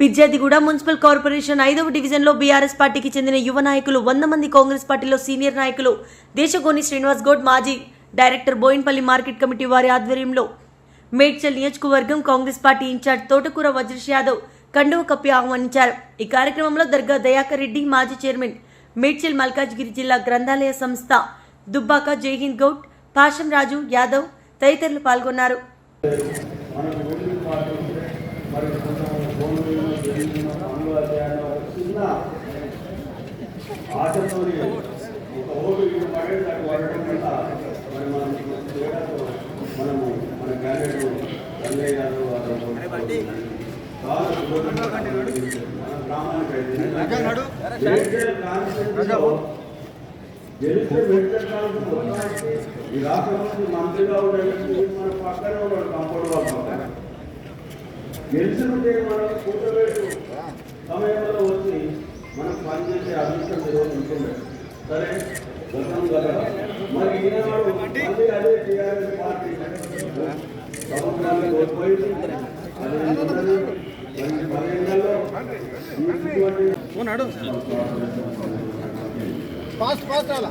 Peerzadiguda municipal corporation ఐదవ డివిజన్లో BRS పార్టీకి చెందిన యువ నాయకులు వంద మంది కాంగ్రెస్ పార్టీలో సీనియర్ నాయకులు దేశగోని శ్రీనివాస్ గౌడ్ మాజీ డైరెక్టర్ బోయిన్పల్లి మార్కెట్ కమిటీ వారి ఆధ్వర్యంలో మేడ్చల్ నియోజకవర్గం కాంగ్రెస్ పార్టీ ఇన్ఛార్జ్ తోటకూర వజ్రేష్ యాదవ్ కండువ కప్పి ఆహ్వానించారు. ఈ కార్యక్రమంలో దర్గా దయాకర్ రెడ్డి మాజీ చైర్మన్ మేడ్చల్ మల్కాజ్గిరి జిల్లా గ్రంథాలయ సంస్థ దుబ్బాక జైహింద్ గౌడ్ పాషం రాజు యాదవ్ తదితరులు పాల్గొన్నారు. భూములు జరిగిన ఒక చిన్న ఒక ఓటు వల్ల మరి మనం మనము మన క్యాండిడేట్ రంగయ్య గారు వారు ఈ మంత్రిగా ఉండే మన పక్కనే ఉన్నాడు కంపౌండ్ వాళ్ళ గెలిచినట్టే మనం కూర్చోబెట్టు. సమయంలో వచ్చి మనం పనిచేసే అదృష్టం ఈరోజు ఉంటుంది. సరే? గతం కదా మరి ఈనాడు మళ్ళీ అదే టీఆర్ఎస్ పార్టీ అదే పదిహేనులలో ఇటువంటి ఫాస్ట్ ఫాస్ట్ అలా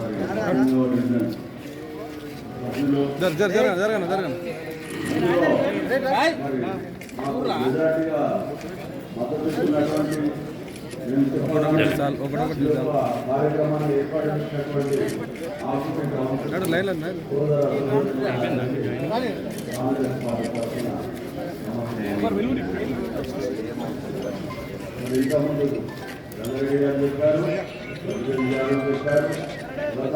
జరగను జరగను జరగను. కార్యక్రమాన్ని ఏర్పాటు చేసినటువంటి చెప్పారు గత